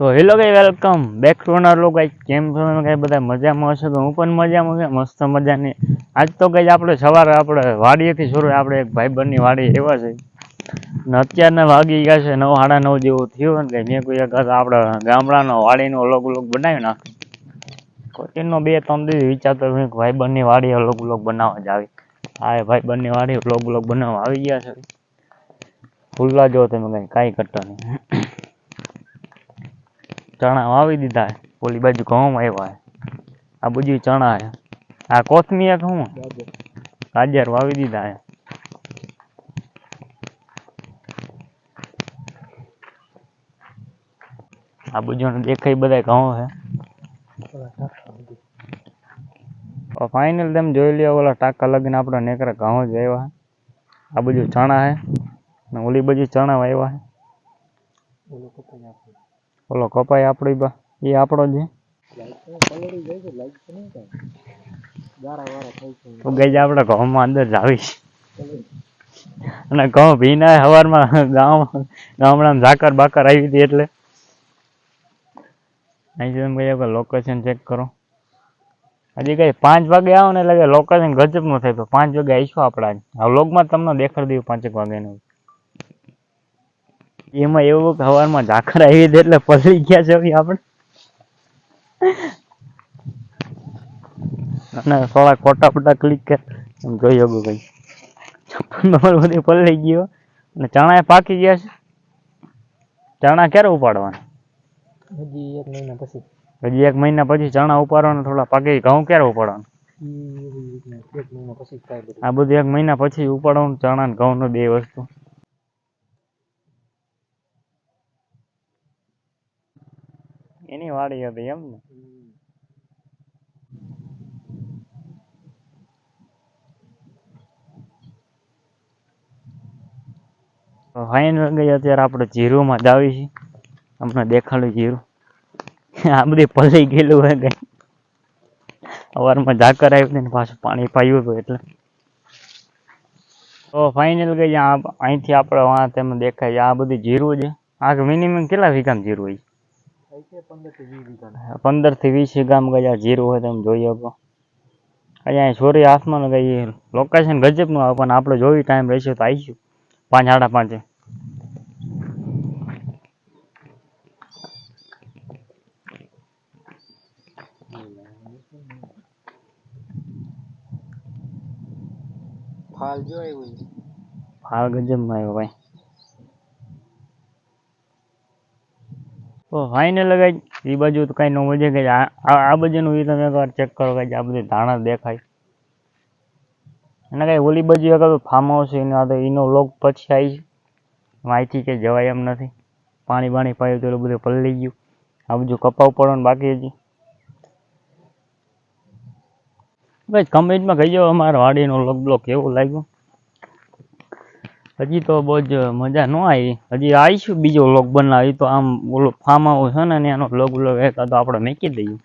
તો હેલો ગાઈ welcome back to અનર લોકો ગાઈ કેમ છો? તમે ગાઈ બધા મજામાં હશો? તો હું પણ મજામાં છું, મસ્ત મજાની. આજ તો કંઈ આપણે સવારે આપણે વાડીએથી શરૂ આપણે એક ભાઈબંધની વાડી એવા છે. ને અત્યારના વાગી ગયા છે, નવ, સાડા નવ જેવું થયું ને કે મેં કોઈ એક આપણે ગામડાનો વાડીનો અલગ અલગ બનાવી નાખ કોચીનનો બે, ત્રણ દિવસ વિચારતો હું ભાઈબંધની વાડી અલગ અલગ બનાવવા જ આવી. હા, એ ભાઈબંધની વાડી અલગ અલગ બનાવવા આવી ગયા છે. ખુલ્લા જો તમે કઈ કાંઈ કરતા નહીં. ચણા વાવી દીધા છે. ઓલી બાજુ ઘઉં આવ્યા છે. આ બધું ચણા છે. આ કોથમીર એક શું? ગાજર વાવી દીધા છે. આ બધું દેખાય બધા ઘઉં છે. ફાઇનલ તમે જોઈ લ્યો, ઓલા ટાંકા લગીને આપણે નેકરા ઘઉં જ આવ્યા છે. આ બધું ચણા છે. ને ઓલી બાજુ ચણા વાવ્યા છે. ઓલો કપાઈ આપણી બા, એ આપણો છે તો ગઈ આપણે ઘઉંમાં અંદર જ આવી અને ઘઉં ભીના સવારમાં ગામ, ગામડામાં ઝાકર બાકર આવી હતી એટલે. કહીએ લોકેશન ચેક કરો. હજી કઈ પાંચ વાગે આવો ને એટલે લોકેશન ગજબનું થાય તો પાંચ વાગે આવીશું આપણે વ્લોગમાં તમને દેખાડી દઉં પાંચેક વાગ્યાનું એમાં એવું કે સવારમાં ઝાકર આવી દે એટલે પલળી ગયા છે આપણે. અને થોડા ખોટા ફોટા ક્લિક કર. એમ જોઈ શકું ભાઈ. છપ્પન નંબર બધી પલળી ગયો. અને ચણા પાકી ગયા છે? ચણા ક્યારે ઉપાડવાના? હજી એક મહિના પછી. હજી એક મહિના પછી ચણા ઉપાડવાના થોડા પાકી. ઘઉં ક્યારે ઉપાડવાના? આ બધું એક મહિના પછી ઉપાડવાનું ચણા ને ઘઉં બે વસ્તુ. એની વાડી હતી એમ ને. ફાઇનલ ગઈ અત્યારે આપણે જીરુમાં જ આવી છીએ. તમને દેખાડું જીરું. આ બધી પલળી ગયેલું હોય કઈ સવારમાં ઝાકર આવ્યું ને પાછું પાણી પાયું હતું એટલે. તો ફાઇનલ ગઈ અહીંથી આપણે તેમ દેખાય. આ બધું જીરું છે. આ મિનિમમ કેટલા વીઘામાં જીરું હોય? પંદરથી વીસ ગામ ગયા જીરું હોય તમે જોઈ શકો. અહીંયા છોરી હાથમાં ગઈ લોકેશન ગજબનું આવે પણ આપણે જોઈ ટાઈમ રહેશે તો આવીશું પાંચ સાડા પાંચે. ફાલ જો આવ્યું છે. ગજબમાં આવ્યો ભાઈ. તો ફાઇનલ લગાઈ એ બાજુ તો કઈ ન મજા કે આ બાજુનું એ તમે એકવાર ચેક કરો કે આ બધી ધાણા દેખાય. અને કઈ ઓલી બાજુ એક ફાર્મ હાઉસ એનો તો એનો લોક પછી આવી અહીંથી કે જવાય એમ નથી. પાણી બાણી પાયું તો બધું પલળી ગયું. આ બધું કપાવ પડવાનું બાકી હજી. ભાઈ કમેન્ટમાં કહીજો અમારા વાડીનો લોક બ્લોક કેવું લાગ્યું? હજી તો બહુ જ મજા ન આવી. હજી આવીશું બીજો વ્લોગ બનાવી. તો આમ ઓલો ફાર્મ હાઉસ છે ને, એનો વ્લોગ વ્લોગ એક તો આપણે મૂકી દઈએ.